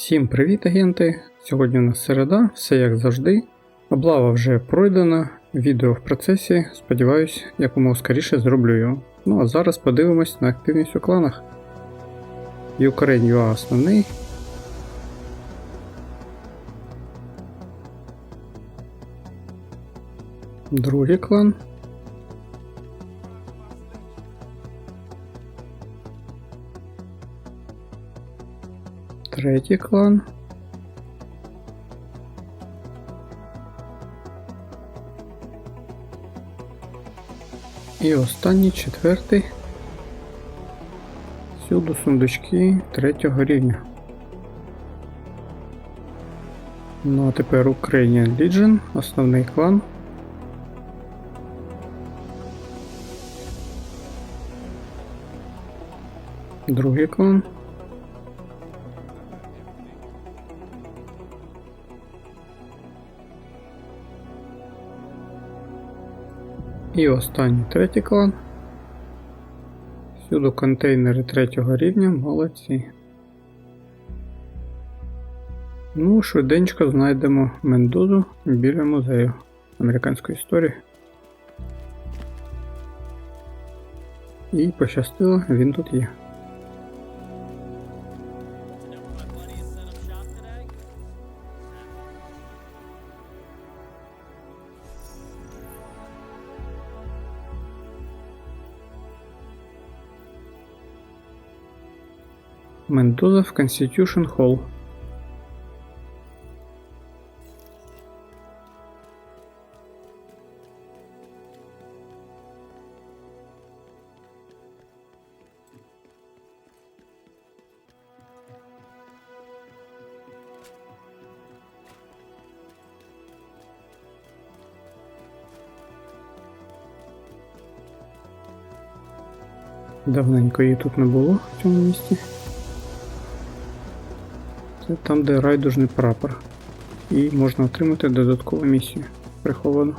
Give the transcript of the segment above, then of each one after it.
Всім привіт, агенти! Сьогодні у нас середа, все як завжди. Облава вже пройдена, відео в процесі. Сподіваюсь, якомога скоріше зроблю його. Ну а зараз подивимось на активність у кланах. Ukraine UA основний. Другий клан. Третій клан. І останній четвертий. Всюди сундучки третього рівня. Ну а тепер Ukrainian Legion, основний клан. Другий клан. І останній третій клан. Всюди контейнери третього рівня, молодці. Ну, швиденько знайдемо Мендузу біля музею американської історії. І пощастило, він тут є. Мендуза в Constitution Hall. Давненько її тут не було в цьому місті. Там, де райдужний прапор. І можна отримати додаткову місію приховану.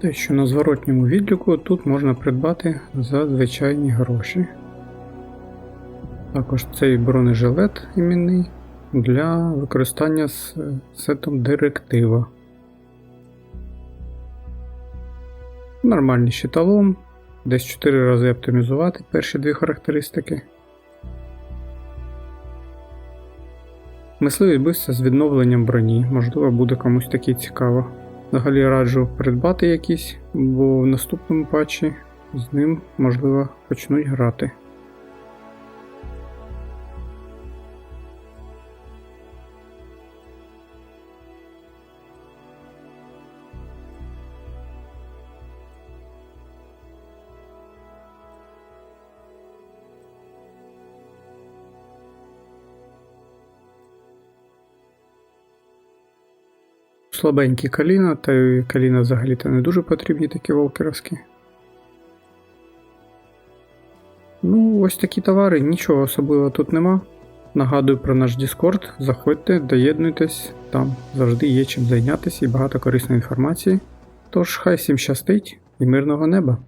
Те, що на зворотньому відліку тут можна придбати за звичайні гроші. Також цей бронежилет іменний для використання з сетом директива. Нормальний щиталом, десь 4 рази оптимізувати перші дві характеристики. Мисливий бився з відновленням броні, можливо, буде комусь таки цікаво. Взагалі раджу придбати якісь, бо в наступному патчі з ним, можливо, почнуть грати. Слабенькі каліна, та й каліна взагалі-то не дуже потрібні такі волкеровські. Ну, ось такі товари, нічого особливого тут нема. Нагадую про наш Discord, заходьте, доєднуйтесь, там завжди є чим зайнятися і багато корисної інформації. Тож, хай всім щастить і мирного неба!